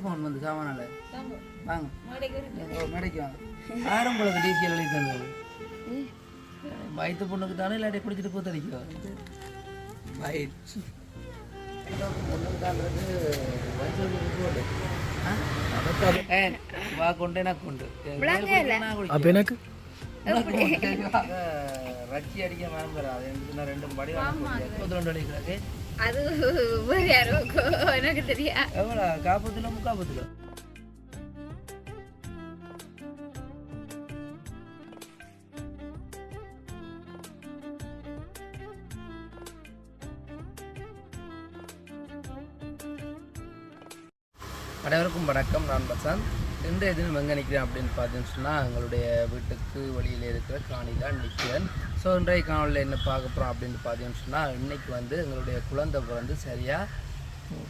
Phone வந்து சாமானால? வாங்க. மேடைக்கு வாங்க யாரும் உங்களுக்கு டிசிஎல் எழுதி தந்தது வயிற்று பொண்ணுக்கு தானே இல்லாட்டி குடிச்சிட்டு பூத்தடிக்கோ வயிற்று பொண்ணுக்கு தான் வயிற்று. வா கொண்டு எனக்கு கொண்டு. அப்போ எனக்கு? ரச்சி அடிக்க அது எனக்கு ரெண்டும் படி ரெண்டு அடிக்கிறாரு அது வேறு யாரோ எனக்கு தெரியா. எவ்வளோ? காப்பத்தில் முக்காப்பத்தில்? அனைவருக்கும் வணக்கம். நான் பசாந்த் இன்றைய தினம் எங்கே நிற்கிறேன் அப்படின்னு பார்த்தீங்கன்னு சொன்னால் எங்களுடைய வீட்டுக்கு வெளியில் இருக்கிற காணிதான் நிற்கிறேன் ஸோ இன்றைய காணொலியில் என்ன பார்க்க போகிறோம் அப்படின்னு பார்த்தீங்கன்னு சொன்னால் இன்னைக்கு வந்து எங்களுடைய குழந்தை பிறந்து சரியாக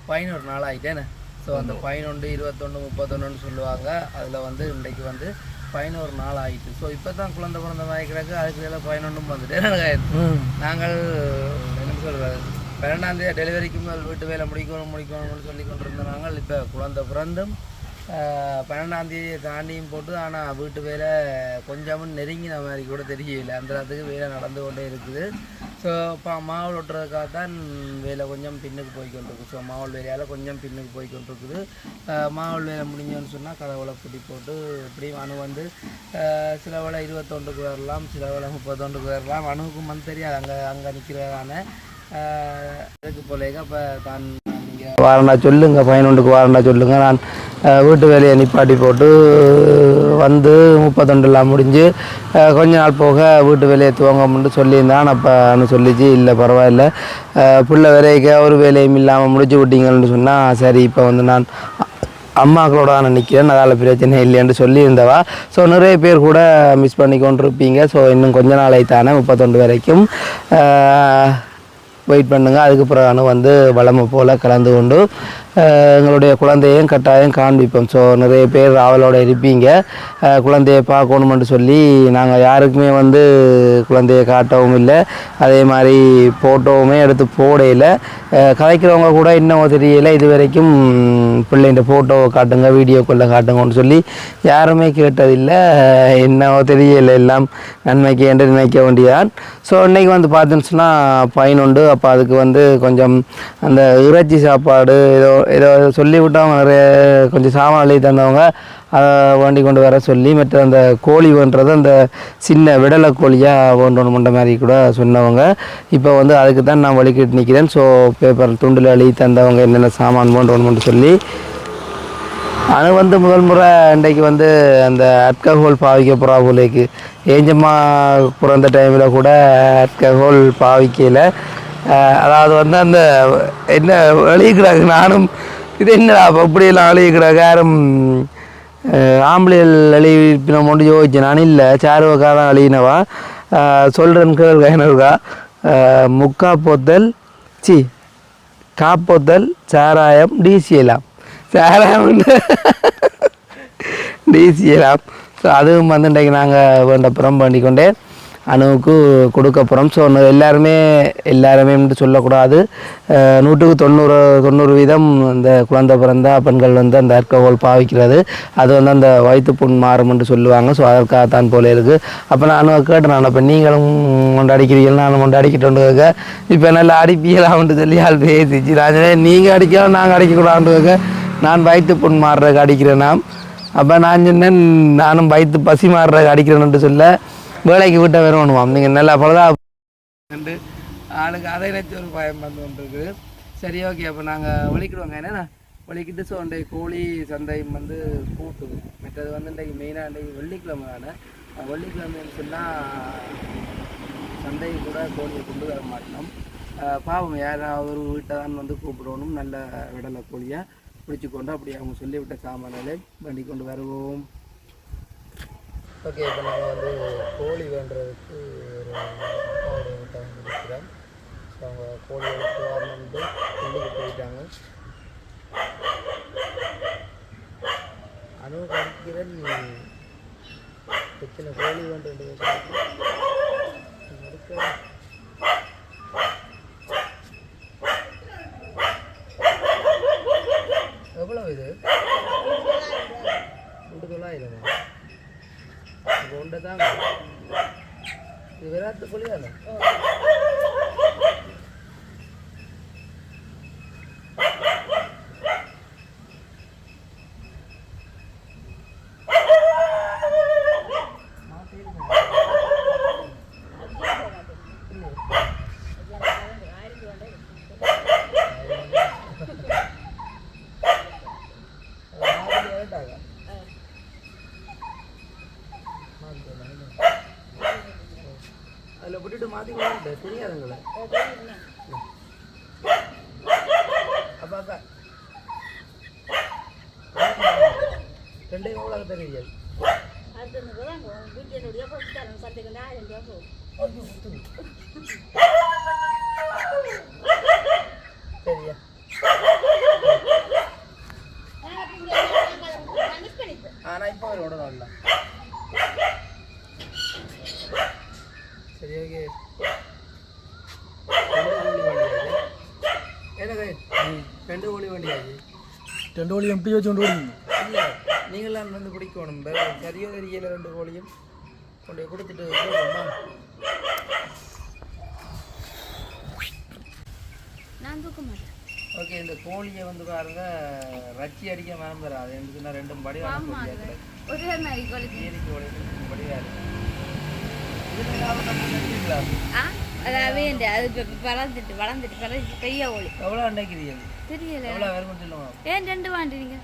பதினோரு நாள் ஆகிட்டேன்னு ஸோ அந்த பதினொன்று இருபத்தொன்று முப்பத்தொன்றுன்னு சொல்லுவாங்க. அதில் வந்து இன்றைக்கு வந்து பதினோரு நாள் ஆகிட்டு ஸோ இப்போ தான் குழந்தை பிறந்த வாய்க்கிறாங்க அதுக்கு எல்லாம் பதினொன்றும் வந்துட்டு நாங்கள் என்ன சொல்கிறது பன்னெண்டாம் தேதி டெலிவரிக்கு மேல் வீட்டு வேலை முடிக்கணும் முடிக்கணும்னு சொல்லி கொண்டிருந்த நாங்கள் இப்போ குழந்தை பிறந்தும் பன்னெண்டாந்தேதியை தாண்டியும் போட்டு ஆனால் வீட்டு வேலை கொஞ்சமும் நெருங்கின மாதிரி கூட தெரியல. அந்த இடத்துக்கு வேலை நடந்து கொண்டே இருக்குது. ஸோ இப்போ மாவல் ஒட்டுறதுக்காக தான் வேலை கொஞ்சம் பின்னுக்கு போய்கொண்டிருக்கு ஸோ மாவல் வேலையால் கொஞ்சம் பின்னுக்கு போய்கொண்டிருக்குது மாவல் வேலை முடிஞ்சோன்னு சொன்னால் கதவுளை பிடி போட்டு இப்படியும் அணு வந்து சில வேலை இருபத்தொண்டுக்கு வரலாம் சில வேலை முப்பத்தொண்டுக்கு வரலாம். அணுவுக்கும் மந்த் தெரியாது. அங்கே அங்கே நிற்கிறதான இதுக்கு போலேக இப்போ தான் வாரண்டா சொல்லுங்க பதினொன்றுக்கு வாரண்டா சொல்லுங்க. நான் வீட்டு வேலையை நிப்பாட்டி போட்டு வந்து முப்பத்தொண்டுலாம் முடிஞ்சு கொஞ்ச நாள் போக வீட்டு வேலையை துவங்கம்னு சொல்லியிருந்தான். அப்போ சொல்லிச்சு இல்லை பரவாயில்ல. பிள்ளை வேலைக்கு ஒரு வேலையும் இல்லாமல் முடிச்சு விட்டீங்கன்னு சொன்னால் சரி இப்போ வந்து நான் அம்மாக்களோட நான் நிற்கிறேன் அதால் பிரச்சனை இல்லைன்னு சொல்லியிருந்தவா. ஸோ நிறைய பேர் கூட மிஸ் பண்ணி கொண்டிருப்பீங்க ஸோ இன்னும் கொஞ்ச நாளை தானே முப்பத்தொண்டு வரைக்கும் வெயிட் பண்ணுங்கள் அதுக்கு பிறகு வந்து வளமை போல் கலந்து கொண்டு எங்களுடைய குழந்தையும் கட்டாயம் காண்பிப்போம். ஸோ நிறைய பேர் ஆவலோடு இருப்பீங்க. குழந்தையை பார்க்கணுமென்று சொல்லி நாங்கள் யாருக்குமே வந்து குழந்தையை காட்டவும் இல்லை. அதே மாதிரி ஃபோட்டோவுமே எடுத்து போடையில் கதைக்கிறவங்க கூட இன்னும் தெரியலை. இது வரைக்கும் பிள்ளைகிட்ட ஃபோட்டோவை காட்டுங்க வீடியோக்குள்ளே காட்டுங்கன்னு சொல்லி யாருமே கேட்டதில்லை. என்னவோ தெரியலை எல்லாம். நன்மைக்கு என்று நினைக்க வேண்டியதான் ஸோ இன்றைக்கி வந்து பார்த்துன்னு சொன்னால் பயனுண்டு அப்போ அதுக்கு வந்து கொஞ்சம் அந்த இறைச்சி சாப்பாடு ஏதோ இதை சொல்லி விட்டவங்க நிறைய கொஞ்சம் சாமான் எழுதி தந்தவங்க அதை வேண்டி கொண்டு வர சொல்லி மற்ற அந்த கோழி வேண்டுறது அந்த சின்ன விடலை கோழியாக வேண்டணுமென்ற மாதிரி கூட சொன்னவங்க. இப்போ வந்து அதுக்கு தான் நான் வழிகிட்டு நிற்கிறேன். ஸோ பேப்பர் துண்டில் எழுதி தந்தவங்க என்னென்ன சாமான் வேண்டணுமென்று சொல்லி. அது வந்து முதல் முறை இன்றைக்கு வந்து அந்த அல்கஹோல் பாவிக்க போகிறா போலேக்கு ஏஞ்சம்மா பிறந்த டைமில் கூட அல்கஹோல் பாவிக்கையில் அதாவது வந்து அந்த என்ன எழுதிக்கிறாங்க நானும் இது என்னடா அப்ப இப்படியெல்லாம் எழுதிக்கிறாங்க யாரும் அஹ் ஆம்பளைகள் எழுப்பின மட்டும் யோசிச்சு நான் இல்லை சாருவக்காரன் எழுதினவா சொல்கிறேன் கேள்வி என்னக்கா முக்கா போத்தல் சி காப்போத்தல் சாராயம் டிசியலாம் சாராயம் டிசியலாம் ஸோ அதுவும் வந்து இன்றைக்கு நாங்கள் வேண்ட புறம் பண்ணிக்கொண்டே அணுவுக்கு கொடுக்க போகிறோம் ஸோ எல்லாருமே எல்லாருமே சொல்லக்கூடாது. நூற்றுக்கு தொண்ணூறு தொண்ணூறு வீதம் இந்த குழந்தை பிறந்தா பெண்கள் வந்து அந்த அல்கஹோல் பாவிக்கிறது. அது வந்து அந்த வயிற்று புண் மாறும் சொல்லுவாங்க. ஸோ அதற்காகத்தான் போல இருக்குது அப்போ நான் கேட்டேன் நான். அப்போ நீங்களும் கொண்டு அடிக்கிறீங்க நானும் கொண்டு அடிக்கிட்டு இப்போ நல்லா அடிப்பீங்களாம்னு சொல்லி ஆள் பேசிச்சு. நான் நீங்கள் அடிக்கலாம் நாங்கள் அடிக்கக்கூடாதுன்னு நான் வயிற்று புண் மாறுறதுக்கு அடிக்கிறேன் நாம் அப்போ நான் சொன்னேன் நானும் வயிற்று பசி மாறுறதுக்கு அடிக்கிறேன்ட்டு சொல்ல வேலைக்கு விட்ட வரணுமாம் நீங்கள் நல்லா அப்போதான் கண்டு ஆளுக்கு அதை நினச்சி ஒரு பயம் வந்து கொண்டிருக்கு. சரி ஓகே அப்போ நாங்கள் ஒழிக்கிடுவோங்க என்னென்னா ஒழிக்கிட்டு ஸோ இன்றைக்கு கோழி சந்தையும் வந்து கூட்டுது. மற்றது வந்து இன்றைக்கு மெயினாக இன்றைக்கு வெள்ளிக்கிழமை தானே? வெள்ளிக்கிழமைன்னு சொன்னால் சந்தை கூட கோழியை கொண்டு வர மாட்டோம். பாவம் யாராவது ஒரு வீட்டை தான் வந்து கூப்பிடணும். நல்ல விடலை கோழியை பிடிச்சி கொண்டு அப்படி அவங்க சொல்லிவிட்ட சாமான்களை வண்டி கொண்டு வருவோம். ஓகே இப்போ நாங்கள் வந்து கோழி வேண்டுறதுக்கு ஒரு அப்பாவோட டைம் வந்து இருக்கிறோம் ஸோ அவங்க கோழி எடுத்து வரணுன்ட்டு கொண்டுக்கு போயிட்டாங்க. அணு கடிக்கிறன் எத்தனை கோழி வேண்டுன்றது எவ்வளோ இது? ரெண்டு தொள்ளாயிரமா? இப்போ உண்டை தாங்க இது விராத்து கோழி தானே அதில் விட்டுட்டு அப்பா அக்கா ரெண்டையும் எவ்வளோ தெரியாது சரியா ஆனால் இப்போ ஒரு உடனே இல்லை சரி ஓகே ரெண்டு கோழி வண்டியாது என்ன ரெண்டு கோழி வண்டியாது ரெண்டு கோழி எப்படி வச்சு கொண்டு ஓடுவீங்க. இல்லை நீங்களாம் வந்து பிடிக்கணும் சரியோ தெரியல ரெண்டு கோழியும் கொண்டு போய் கொடுத்துட்டு நான் தூக்க மாட்டேன். ஓகே இந்த கோழியை வந்து பாருங்க ரச்சி அடிக்க மறந்துடாது எனக்கு ரெண்டும் இருக்குது ஒரே மாதிரி கோழி படிவாக இருக்கு. இதுல இந்த அது வளர்ந்துட்டு வளர்ந்துட்டு வளர்ந்து பெரிய கோழி. எவ்வளோ அன்னைக்குது தெரியல. எவ்வளோ வேறு சொல்லுங்க. ஏன் ரெண்டு வாண்டுறீங்க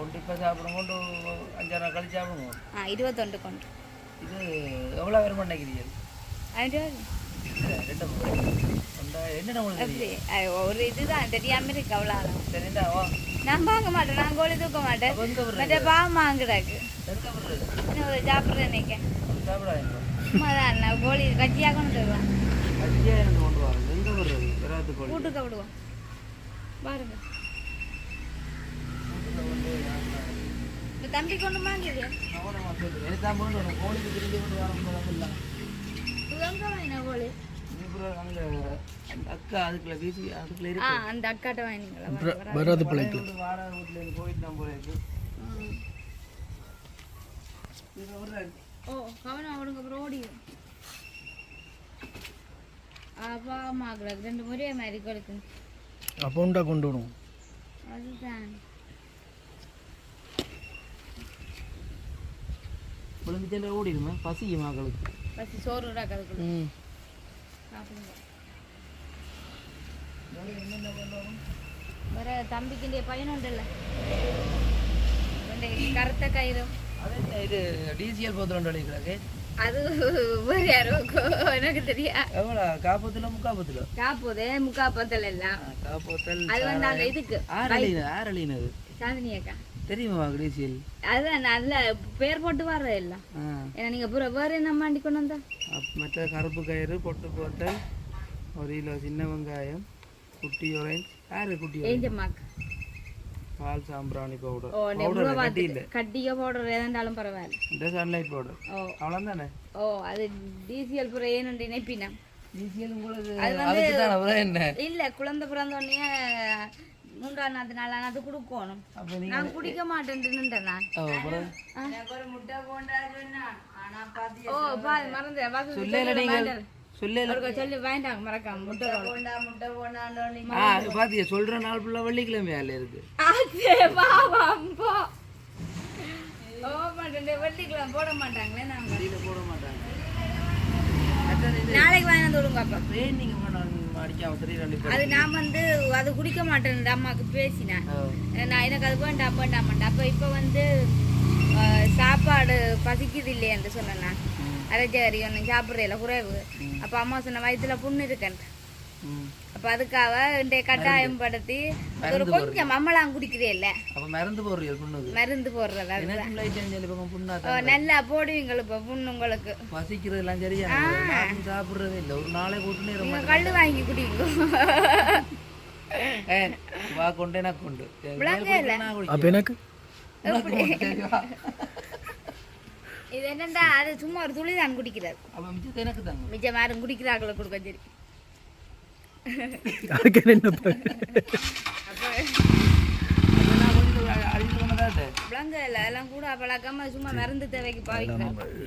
ஒன்று இப்போ சாப்பிடும் கொண்டு அஞ்சாறு நாள் கழிச்சு சாப்பிடுங்க ஆ இருபத்தொண்டு கொண்டு. இது எவ்வளோ வேறு அது? ரெண்டு ஒரு இதுதான் தெரியாம இருக்கு அவ்வளோ நான் வாங்க மாட்டேன் நான் கோழி தூக்க மாட்டேன். மற்ற பாவம் வாங்குறாக்கு சாப்பிட்றேன் நினைக்கேன் சாப்பிடாதீங்க. சும்மா தான் நான் கோழி கட்சியாக கொண்டு வருவேன். அஞ்சே கொண்டு வரோம் எங்கே விடுறது விராத்து கோழி பாருங்க தம்பி கொண்டு வாங்கிடு கோழிக்கு திரும்பி கொண்டு கோழி அந்த அக்கா அதுக்குள்ள வீசி அதுக்குள்ள இருக்கு அந்த அக்காட்ட வாங்கினீங்களா வராது பிள்ளைக்கு வாடகை இருந்து போயிட்டு நான் போயிருக்கு ஓ கவனம் அவனுக்கு அப்புறம் ஓடிடும் அம்மாக்களுக்கு ரெண்டு முறையே மாதிரி கொடுக்கு அப்போ உண்டா கொண்டு விடுவோம் அதுதான் விழுந்துச்சேன் ஓடிடுமா பசிக்கும் மக்களுக்கு பசி சோறு விடாக்கிறதுக்குள்ள ம் சாப்பிடுங்க வேற தம்பிக்கு பையனும் உண்டுல்ல ரெண்டு கருத்த கயிறு அதே இது டிசிஎல் போத்தில் ரெண்டு அது வேற எனக்கு தெரியா. எவ்வளோ? காப்பத்தில் முக்காப்பத்தில் காப்போதே முக்காப்பத்தில் எல்லாம். காப்பத்தில் அது வந்து அந்த இதுக்கு. ஆரலின ஆரலின அது. சாந்தினி அக்கா. தெரியுமா டிசிஎல் அதுதான் நல்ல பேர் போட்டு வர்றது எல்லாம் ஏன்னா நீங்க பூரா வேற என்ன மாண்டி கொண்டு வந்தா? மற்ற கருப்பு கயிறு பொட்டு போத்தல் ஒரு கிலோ சின்ன வெங்காயம் குட்டி orange. யாரு குட்டி? ஏஞ்சம்மாக்கு பால் சாம்பிராணி பவுடர் ஓ பவுடர் கட்டி இல்லை கட்டிக்க போடுற ஏதாண்டாலும் பரவாயில்ல இந்த சன்லைட் பவுடர் ஓ அவ்வளோதானே ஓ அது டிசிஎல் புற ஏன்னு நினைப்பினா டிசிஎல் உங்களுக்கு அது வந்து- அதுக்கு தான் அவ்வளோ என்ன இல்ல குழந்தை பிறந்த உடனே மூன்றாம் நாத்து நாலாம் நாத்து கொடுக்கணும் அப்போ நீ நான் குடிக்க மாட்டேன்ட்டு நின்றேன் நான் ஓ அப்புறம் ஓ பாது மறந்து சொல்லல நீங்கள் சொல்லல. அவருக்கு சொல்லி வேண்டாங்க மறக்காம. முட்டை போண்டா முட்டை ஆ பாத்தியா சொல்ற நாள் ஃபுல்லாக வெள்ளிக்கிழமை வேலை இருக்கு. வெள்ளிக்கிழமை போட மாட்டாங்களே நாங்க. போட மாட்டாங்க. நாளைக்கு வாங்கி வந்து விடுங்க அப்பா. பேரும் அது நான் வந்து அது குடிக்க மாட்டேன் அம்மாவுக்கு பேசினேன். நான் எனக்கு அது வேண்டாம் வேண்டாம் அப்போ இப்போ வந்து சாப்பாடு பசிக்குது இல்லையே என்று சொன்னேன் அரைச்சேரி ஒன்று சாப்பிட்றதில்ல குறைவு. அப்போ அம்மா சொன்ன வயிற்றுல புண்ணு இருக்கேன் ம். அப்போ அதுக்காக இன்றைய கட்டாயம் படுத்தி ஒரு கொஞ்சம் அம்மலாம் குடிக்கிறே இல்லை அப்போ மறந்து போடுறீங்க மருந்து போடுறது நல்லா போடுவீங்க இப்போ புண்ணு உங்களுக்கு. பசிக்கிறதெல்லாம் சரியா சாப்பிட்றதே இல்லை. ஒரு நாளே கூட்டுனே கல் வாங்கி குடிங்க. வா கொண்டு. எனக்கு கொண்டு அப்போ. எனக்கு உனக்கு கொண்டு, சரி, வா. இது என்னண்டா அது சும்மா ஒரு துளி தான் குடிக்கிறது அப்ப மிச்சத்தை எனக்கு தாங்க மிச்சம் யாரும் குடிக்கிறாங்களோ கொடுக்க சரி அதுக்கு என்ன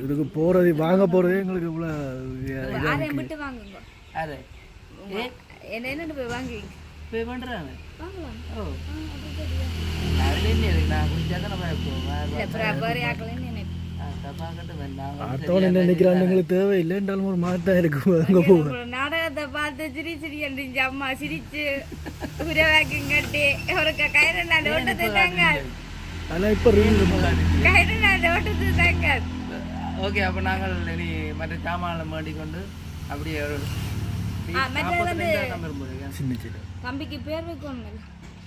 இதுக்கு போகிறது வாங்க போகிறதே எங்களுக்கு இவ்வளோ ஆரையும் விட்டு வாங்குங்க. என்ன என்னன்னு போய் வாங்குவீங்க? பே பண்ணுறாங்க வாங்கலாம். ஓ. அதில் என்ன நான் குடிச்சாக்க நம்ம அடுத்தவன் என்ன நினைக்கிறான்னு எங்களுக்கு தேவை இல்லைன்றாலும் ஒரு தான் இருக்கும் அங்கே போவேன் நாடகத்தை பார்த்து சிரி சிரி என்றிஞ்சு அம்மா சிரிச்சு உரவாக்கிங் கட்டி அவருக்கு கயிறு நான் ஓட்டத்தை தாங்க ஆனால் இப்போ ரீல் கயிறு நான் ஓட்டத்தை தாங்க ஓகே அப்போ நாங்கள் இனி மற்ற சாமான்களை மாட்டி கொண்டு அப்படியே ஒரு தம்பிக்கு பேர் வைக்கணும் இல்ல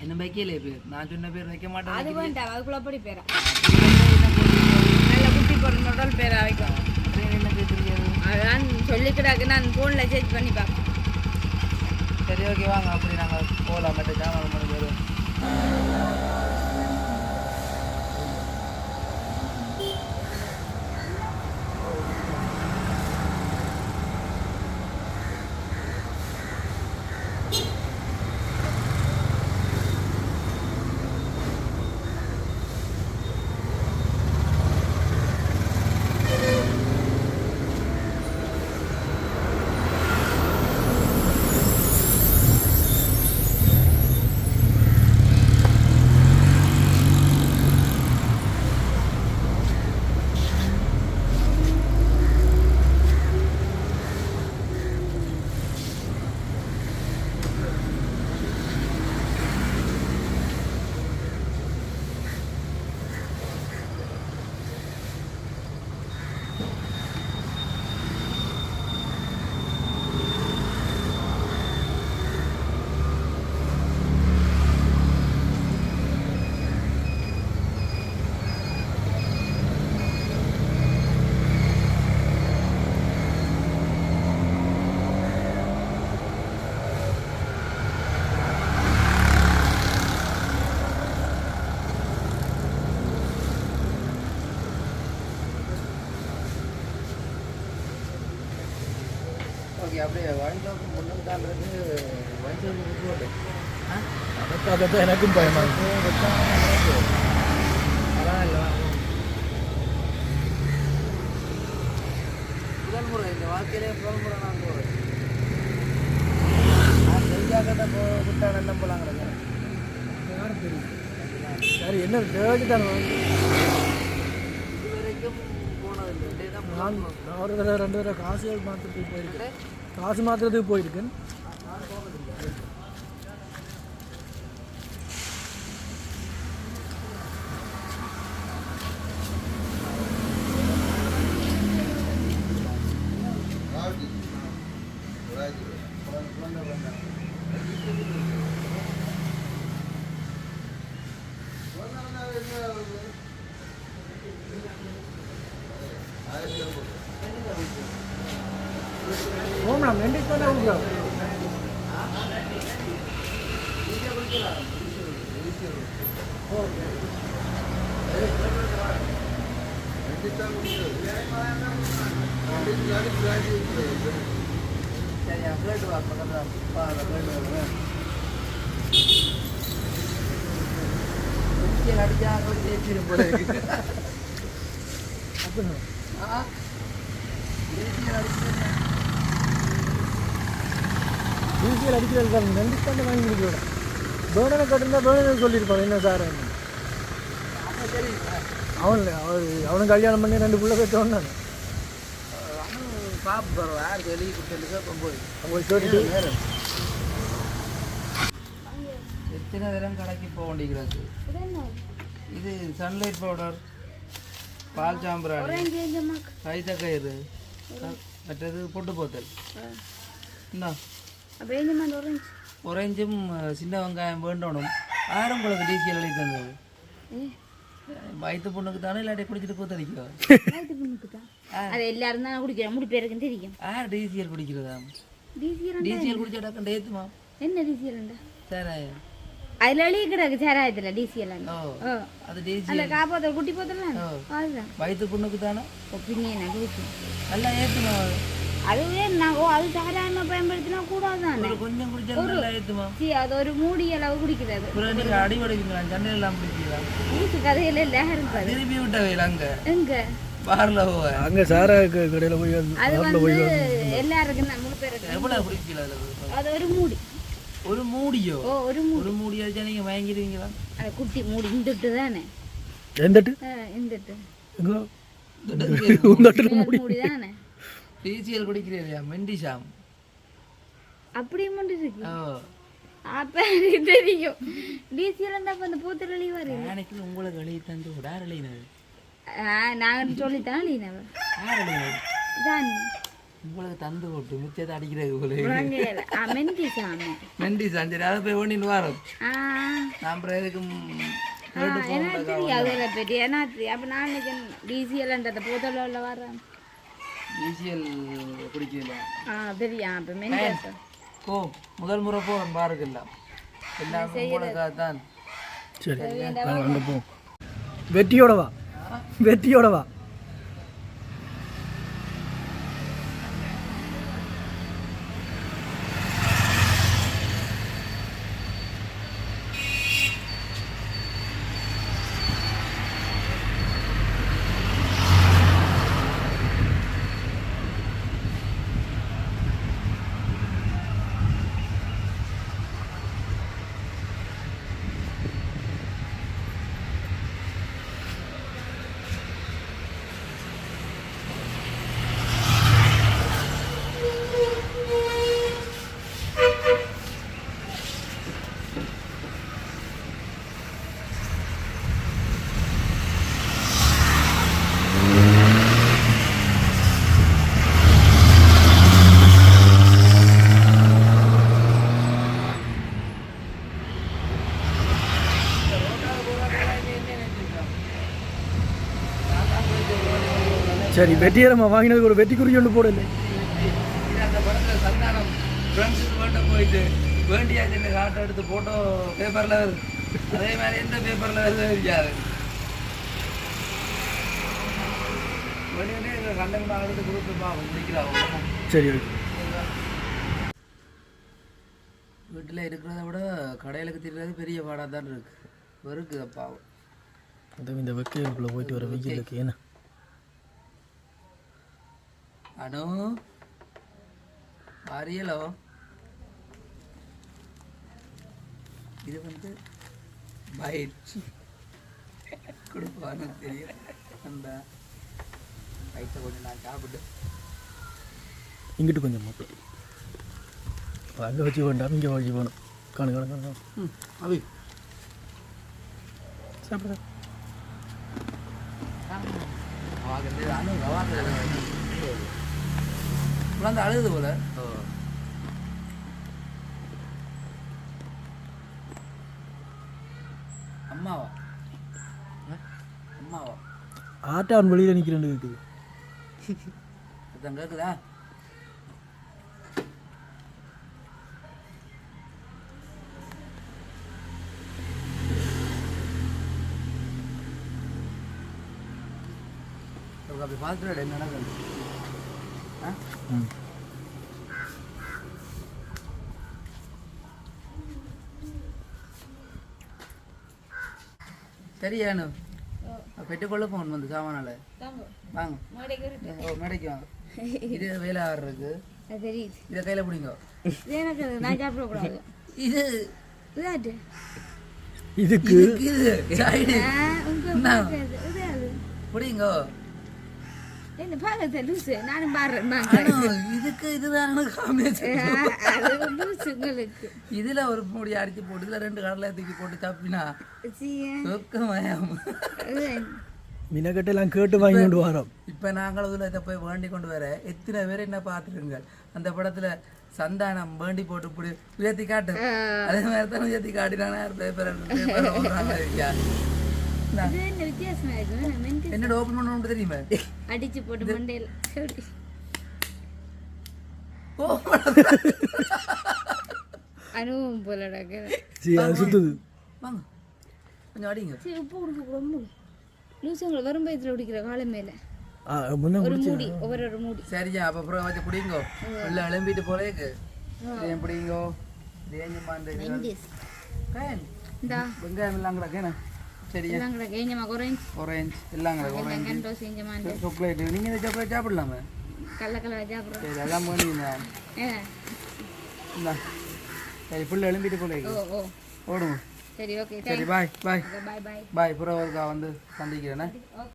என்ன வைக்கலையே பேர் நான் சொன்ன பேர் வைக்க மாட்டேன் அது வேண்டாம் அதுக்குள்ள படி பேரா நல்ல குட்டி போடுற முதல் பேரா வைக்கணும் என்ன பேர் தெரியாது அதான் நான் ஃபோனில் சேஞ்ச் பண்ணி பார்ப்பேன். சரி ஓகே வாங்க. அப்படி நாங்கள் போகலாம். மட்டும் ஜாமான் மணி வருவோம் போட்டு ஆ? அதுக்காக தான் எனக்கும் பயமாக பரவாயில்ல வாங்க. முதல் முறை இந்த வாழ்க்கையிலே முதல் முறை நான் போகிறேன் நான் தெரிஞ்சாக்கிட்ட போ விட்டா நல்ல போலாங்கிறேங்க யாரும் தெரியும் சரி என்ன தேடி தானே இது வரைக்கும் போனதில்லை நான் ஒரு தடவை ரெண்டு தடவை காசு மாற்றுறதுக்கு போயிருக்கேன் காசு மாற்றுறதுக்கு போயிருக்கு. ஆயிரத்தி ரெண்டு தானே கொடுக்கலாம் சரி அப்ளேட் வா பக்கத்தில் பா அப்ளேட் வருவேன் அடிச்சா தேய்ச்சிடும் போல டிசிஎல் அடிக்கிறது தான் ரெண்டு தானே வாங்கி கொடுக்கலாம் பேர்டனை கட்டிருந்தா பேர்டனை சொல்லியிருப்பான் என்ன சார் சரி அவன் அவர் அவனும் கல்யாணம் பண்ணி ரெண்டு பிள்ளை பெற்றவன் தானே. பாப்போம் யார் வெளியே அப்போ போய் அவங்க கேட்டுட்டு. எத்தனை தரம் கடைக்கு போக வேண்டியிருக்கிறது? இது சன்லைட் பவுடர் பால் சாம்பிராணி கைத்த கயிறு மற்றது பொட்டு போத்தல். என்ன ஒரேஞ்சும் சின்ன வெங்காயம் வேண்டணும். ஆயிரம் குழந்தை டிசிஎல் எழுதி தந்தது வயிற்று பொண்ணுக்கு தானே இல்லாட்டி குடிச்சிட்டு கூத்தடிக்கும் பொண்ணுக்கு தான் அது எல்லாரும் தான் குடிக்கிறேன் முடி பேருக்கு தெரியும். யார் டிசிஎல் குடிக்கிறதா? டிசிஎல் டிசிஎல் குடிச்சாக்கா டேத்துமா என்ன டிசிஎல் சரி அதுல எழுதி கிடக்கு சேராயத்துல டிசிஎல் ஓ ஓ. அது அந்த டிசிஎல் காப்பாத்தல் குட்டி போத்தலாம் அதுதான். வயிற்று பொண்ணுக்கு தானே? பின்னே நான் குடிக்கும்? நல்லா ஏற்றுமா அதுவே ஓ அது சாதாரண பயன்படுத்தினா கூடாதானே? ஒரு கொஞ்சம் ஏத்துமா? சீ அது ஒரு மூடி அளவு குடிக்கிறது நீங்க அடிபடுவீங்களா சண்டை எல்லாம் பிடிக்கலாம் வீட்டு கதையில இருப்பது திருப்பி விட்டவையில் அங்க. எங்க? பார்ல அங்கே சாரா கடையில் போய் அது வந்து எல்லாருக்கும் முழு பேருக்கு எவ்வளவு குடிக்கல அதுல? அது ஒரு மூடி. ஒரு மூடியோ? ஓ ஒரு மூடி. ஒரு மூடி அடிச்சா நீங்க வாங்கிடுவீங்களா அது குட்டி மூடி இந்துட்டு தானே? எந்தட்டு? ஆ, இந்துட்டு. எங்கோ? மேல் மூடி. தானே பிசிஎல் குடிக்கிறீங்களா மெண்டிஷாம். அப்படியே மட்டும் இருக்கு ஓ. அப்ப தெரியும். டிசிஎல் இருந்தா அந்த பூத்துறலி வரும் எனக்கு உங்களுக்கு வெளியே தந்து விடார் அழியினது நாங்க சொல்லித்தான் லீனவ யார் அழியினது தான் உங்களுக்கு தந்து போட்டு மிச்சத்தை அடிக்கிறது சாமி மெண்டிஷாம். சரி அதை போய் ஒன்றின்னு வரோம் அப்புறம் எதுக்கும் ஆ, எனக்கு தெரியும் அதில் பெரிய ஏன்னா தெரி- அப்ப நான் நினைச்சேன் டிசிஎல்ன்றத பூத்தளவில் வர்றேன். பிசிஎல் குடிக்கிறீங்களா ஆ தெரியும் அப்ப மெந்தி ஓ முதல் முறை போகிறோம் பாருக்கெல்லாம் எல்லாம் உங்களுக்காக தான் சரி அங்கே போவோம் வெற்றியோட வா. சரி வெற்றியரம்மா வாங்கினதுக்கு ஒரு வெற்றி குறி ஒன்று போடல அந்த படத்தில் சந்தானம் ஃப்ரெண்ட்ஸுக்கு மட்டும் போயிட்டு வேண்டியா சின்ன காட்டை எடுத்து போட்டோ பேப்பரில் வருது அதே மாதிரி எந்த பேப்பரில் வருது இருக்காது சரி வீட்டில் இருக்கிறத விட கடையிலுக்கு திரிறது பெரிய பாடாக தான் இருக்கு. வெறுக்குது பாவம் அதுவும் இந்த வெக்கைக்குள்ளே போயிட்டு வர வெயிலுக்கு ஏன்னா அனு அரியலோ இது வந்து பைட் கொடுப்பான்னு தெரியும் அந்த பைட்டை கொஞ்சம் நான் சாப்பிட்டு இங்கிட்டு கொஞ்சம் மட்டும் அங்கே வச்சு வேண்டாம் இங்கே வச்சு போகணும் காணு காணு காணு. ம் அபி சாப்பிடுறேன் அவாக்கிறது அனு அவாக்கிறது குழந்தை அழுது போல. அம்மாவா? அம்மாவா? ஆட்டான் வெளியில் நிற்கிறேன்னு இருக்குது அதான் கேட்குதா அப்படி பார்த்துட்டு என்ன நடக்குது தெரியானு பெட்டுக்கொள்ள ஃபோன் வந்து சாமானால. வாங்க. மேடைக்கு ஒரு ஓ மேடைக்கு வாங்க. இது வேலை தெரியுது இதை கையில் பிடிங்க. இது எனக்கு அது நான் சாப்பிடக்கூடாது. இது. இதுக்கு? இதுக்கு இது. பிடிங்கோ. என்ன பார்க்கறது லூசு நானும் பாடுறேன் இதுக்கு இதுதான் காம்பினேஷன் அது லூசு உங்களுக்கு. இதுல ஒரு மூடி அடிச்சு போட்டு இதுல ரெண்டு கடலை தூக்கி போட்டு இது மினக்கட்டெல்லாம் கேட்டு வாங்கி கொண்டு வரோம். இப்ப நாங்கள் இதுல இதை போய் வேண்டி கொண்டு வர. எத்தனை பேர் என்ன பார்த்துருங்க? அந்த படத்துல சந்தானம் வேண்டி போட்டு இப்படி உயர்த்தி காட்டு. அதே மாதிரி தான் உயர்த்தி காட்டினானா பேப்பர் பேப்பர் மென்டி என்னோட ஓப்பன் பண்ண தெரியுமா அடிச்சு போட்டு மண்டையில் அனுபவம் போல சுத்துது வாங்க கொஞ்சம் அடிங்க சரி உப்பு கொடுக்க ரொம்ப லூசுங்களை வரும் பயத்தில் குடிக்கிற காலம் மேல ஒரு மூடி ஒவ்வொரு ஒரு மூடி சரியா அப்போ அப்புறம் வச்சு பிடிங்கோ உள்ள எழும்பிட்டு போலேக்கு ஏன் பிடிங்கோ தேஞ்சமா இந்த இது கேன் இந்தா வெங்காயம் எல்லாம் கூட கேன சரியா இதாங்க கேஞ்சமா குறைஞ்சி ஆரஞ்சு எல்லாம் கூட ஆரஞ்சு கண்டோ செஞ்சமா சாக்லேட் நீங்கள் இந்த சாக்லேட் சாப்பிடலாமே கல்ல கல்ல வச்சா அப்புறம் சரி அதான் இந்தா சரி புள்ள எழும்பிட்டு போலேக்கு ஓ ஓ ஓடுங்க சரி ஓகே சரி பாய் பாய் பாய் பாய் பாய் புறம் ஒருக்கா வந்து சந்திக்கிறேனே